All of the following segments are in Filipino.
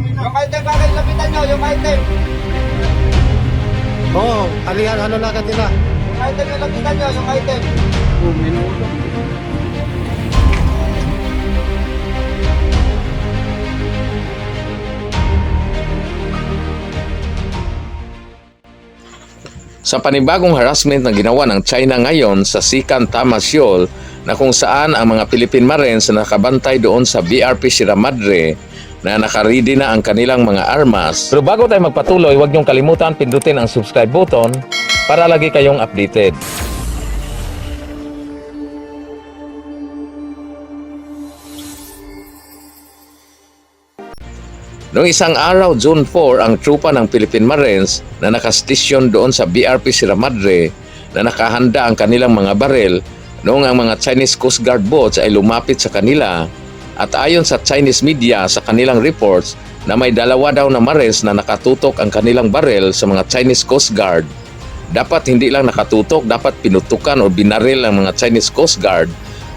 Yung item bakit lapitan nyo, yung item. Oo, alihan ano na agad nila. Yung item yung lapitan nyo, yung item. Sa panibagong harassment na ginawa ng China ngayon sa Sikan Tamasyol na kung saan ang mga Philippine Marines na nakabantay doon sa BRP Sierra Madre na nakaredy na ang kanilang mga armas. Pero bago tayo magpatuloy, huwag niyong kalimutan pindutin ang subscribe button para lagi kayong updated. Noong isang araw, June 4, ang trupa ng Philippine Marines na nakastisyon doon sa BRP Sierra Madre na nakahanda ang kanilang mga barel noong ang mga Chinese Coast Guard boats ay lumapit sa kanila at ayon sa Chinese media sa kanilang reports na may dalawa daw na Marines na nakatutok ang kanilang barel sa mga Chinese Coast Guard. Dapat hindi lang nakatutok, dapat pinutukan o binaril ang mga Chinese Coast Guard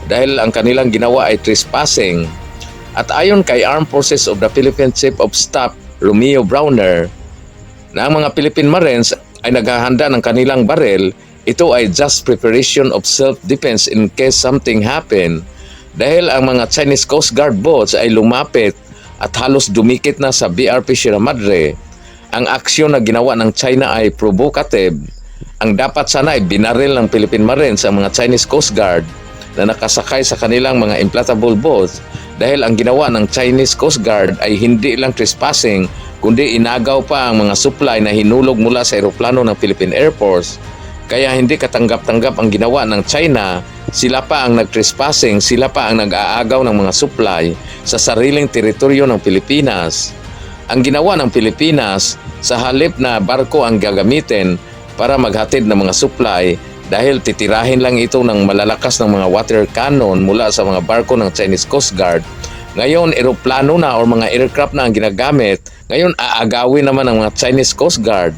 dahil ang kanilang ginawa ay trespassing at ayon kay Armed Forces of the Philippine Chief of Staff Romeo Browner, na ang mga Philippine Marines ay naghahanda ng kanilang barel, ito ay just preparation of self-defense in case something happen. Dahil ang mga Chinese Coast Guard boats ay lumapit at halos dumikit na sa BRP Sierra Madre, ang aksyon na ginawa ng China ay provocative. Ang dapat sana ay binaril ng Philippine Marines ang mga Chinese Coast Guard na nakasakay sa kanilang mga inflatable boats dahil ang ginawa ng Chinese Coast Guard ay hindi lang trespassing kundi inagaw pa ang mga supply na hinulog mula sa eroplano ng Philippine Air Force. Kaya hindi katanggap-tanggap ang ginawa ng China, sila pa ang nagtrespassing, sila pa ang nag-aagaw ng mga supply sa sariling teritoryo ng Pilipinas. Ang ginawa ng Pilipinas sa halip na barko ang gagamitin para maghatid ng mga supply dahil titirahin lang ito ng malalakas ng mga water cannon mula sa mga barko ng Chinese Coast Guard. Ngayon, eroplano na o mga aircraft na ang ginagamit. Ngayon, aagawin naman ng mga Chinese Coast Guard.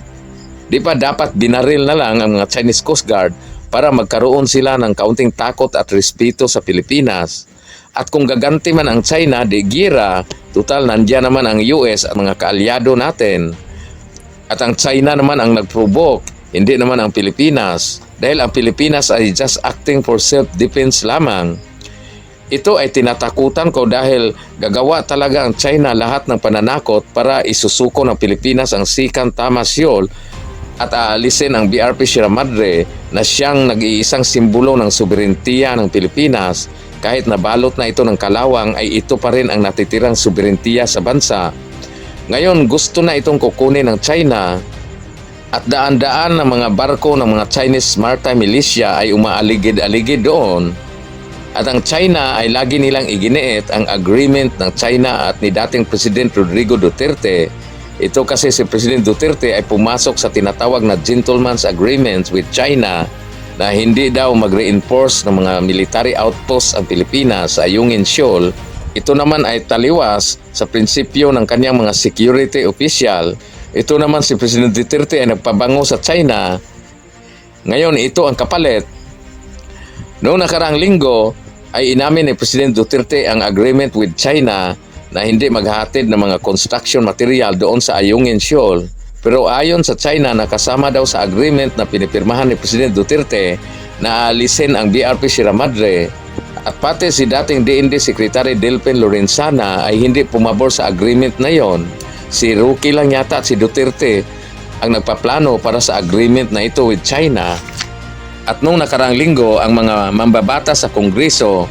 Di ba dapat binaril na lang ang mga Chinese Coast Guard para magkaroon sila ng kaunting takot at respeto sa Pilipinas? At kung gaganti man ang China, di gira, total nandiyan naman ang US at mga kaalyado natin. At ang China naman ang nag-provoke, hindi naman ang Pilipinas. Dahil ang Pilipinas ay just acting for self-defense lamang. Ito ay tinatakutan ko dahil gagawa talaga ang China lahat ng pananakot para isusuko ng Pilipinas ang Sikan Tamasyol at aalisin ang BRP Sierra Madre na siyang nag-iisang simbolo ng soberentiya ng Pilipinas kahit nabalot na ito ng kalawang ay ito pa rin ang natitirang soberentiya sa bansa. Ngayon gusto na itong kukunin ng China at daan-daan ng mga barko ng mga Chinese Maritime Militia ay umaaligid-aligid doon. At ang China ay lagi nilang iginiit ang agreement ng China at ni dating President Rodrigo Duterte. Ito kasi si President Duterte ay pumasok sa tinatawag na Gentleman's Agreement with China na hindi daw mag-reinforce ng mga military outposts ang Pilipinas sa Ayungin Shoal. Ito naman ay taliwas sa prinsipyo ng kanyang mga security official ito naman si President Duterte ay nagpabango sa China. Ngayon, ito ang kapalit. Noong nakaraang linggo, ay inamin ni President Duterte ang agreement with China na hindi maghatid ng mga construction material doon sa Ayungin Shoal. Pero ayon sa China na kasama daw sa agreement na pinipirmahan ni President Duterte na aalisin ang BRP Sierra Madre at pati si dating DND Secretary Delpin Lorenzana ay hindi pumabor sa agreement na yon si Ruki lang yata at si Duterte ang nagpaplano para sa agreement na ito with China. At nung nakarang linggo, ang mga mambabata sa Kongreso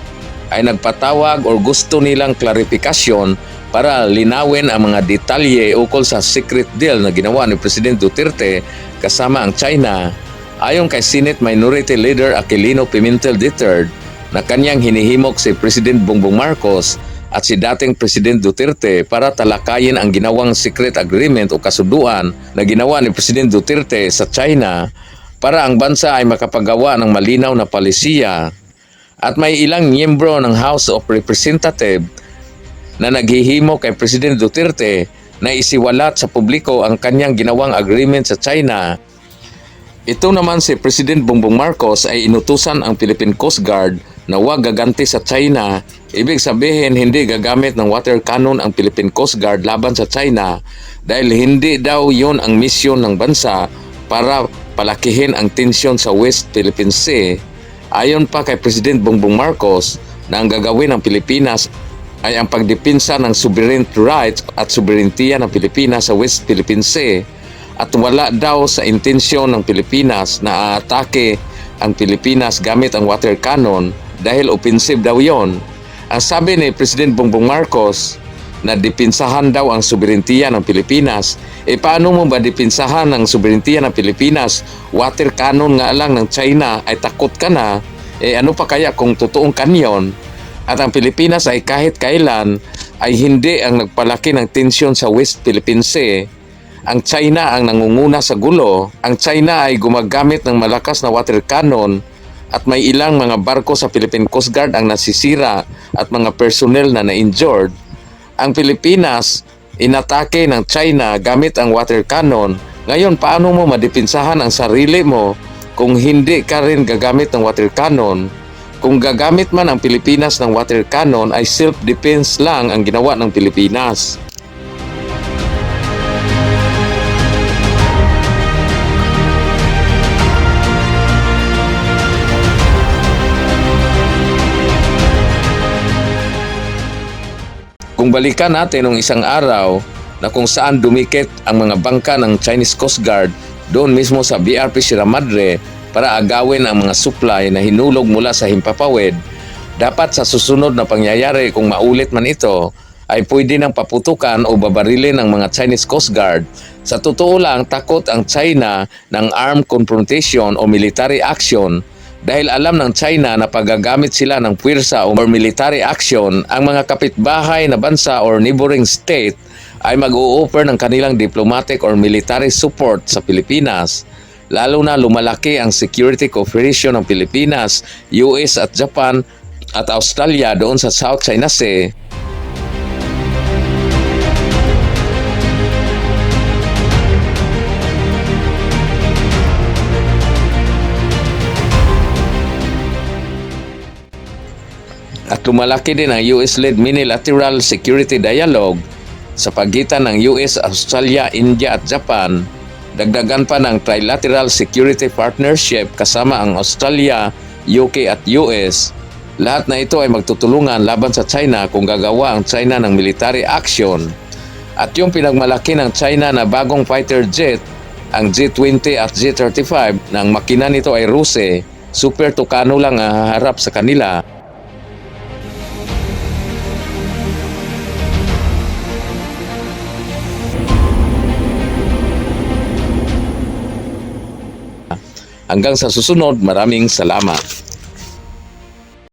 ay nagpatawag o gusto nilang klarifikasyon para linawin ang mga detalye ukol sa secret deal na ginawa ni President Duterte kasama ang China. Ayon kay Senate Minority Leader Aquilino Pimentel III na kanyang hinihimok si President Bongbong Marcos at si dating President Duterte para talakayin ang ginawang secret agreement o kasuduan na ginawa ni President Duterte sa China para ang bansa ay makapagawa ng malinaw na palisiya. At may ilang miyembro ng House of Representatives na naghihimo kay President Duterte na isiwalat sa publiko ang kanyang ginawang agreement sa China. Ito naman si President Bongbong Marcos ay inutusan ang Philippine Coast Guard na huwag gaganti sa China Ibig sabihin, hindi gagamit ng water cannon ang Philippine Coast Guard laban sa China dahil hindi daw yon ang misyon ng bansa para palakihin ang tensyon sa West Philippine Sea. Ayon pa kay President Bongbong Marcos na ang gagawin ng Pilipinas ay ang pagdipinsa ng sovereign rights at sobereintiya ng Pilipinas sa West Philippine Sea at wala daw sa intensyon ng Pilipinas na aatake ang Pilipinas gamit ang water cannon dahil offensive daw yon. Ang sabi ni President Bongbong Marcos na dipinsahan daw ang sobereintiya ng Pilipinas. E paano mo ba dipinsahan ang sobereintiya ng Pilipinas? Water cannon nga lang ng China ay takot ka na. E ano pa kaya kung totoong kanyon? At ang Pilipinas ay kahit kailan ay hindi ang nagpalaki ng tensyon sa West Philippine Sea. Ang China ang nangunguna sa gulo. Ang China ay gumagamit ng malakas na water cannon at may ilang mga barko sa Philippine Coast Guard ang nasisira at mga personnel na na-injured. Ang Pilipinas, inatake ng China gamit ang water cannon. Ngayon, paano mo madipinsahan ang sarili mo kung hindi ka rin gagamit ng water cannon? Kung gagamit man ang Pilipinas ng water cannon ay self-defense lang ang ginawa ng Pilipinas. Kung balikan natin nung isang araw na kung saan dumikit ang mga bangka ng Chinese Coast Guard doon mismo sa BRP Sierra Madre para agawin ang mga supply na hinulog mula sa Himpapawid, dapat sa susunod na pangyayari kung maulit man ito, ay pwede nang paputukan o babarilin ng mga Chinese Coast Guard. Sa totoo lang, takot ang China ng armed confrontation o military action dahil alam ng China na paggagamit sila ng puwersa o military action, ang mga kapitbahay na bansa or neighboring state ay mag-o-offer ng kanilang diplomatic or military support sa Pilipinas. Lalo na lumalaki ang security cooperation ng Pilipinas, US at Japan at Australia doon sa South China Sea at lumalaki din ang US-led minilateral security dialogue sa pagitan ng US, Australia, India at Japan. Dagdagan pa ng trilateral security partnership kasama ang Australia, UK at US. Lahat na ito ay magtutulungan laban sa China kung gagawa ang China ng military action. At yung pinagmalaki ng China na bagong fighter jet, ang G-20 at G-35, na ang makina nito ay Ruse, super tukano lang ang haharap sa kanila Hanggang sa susunod, maraming salamat.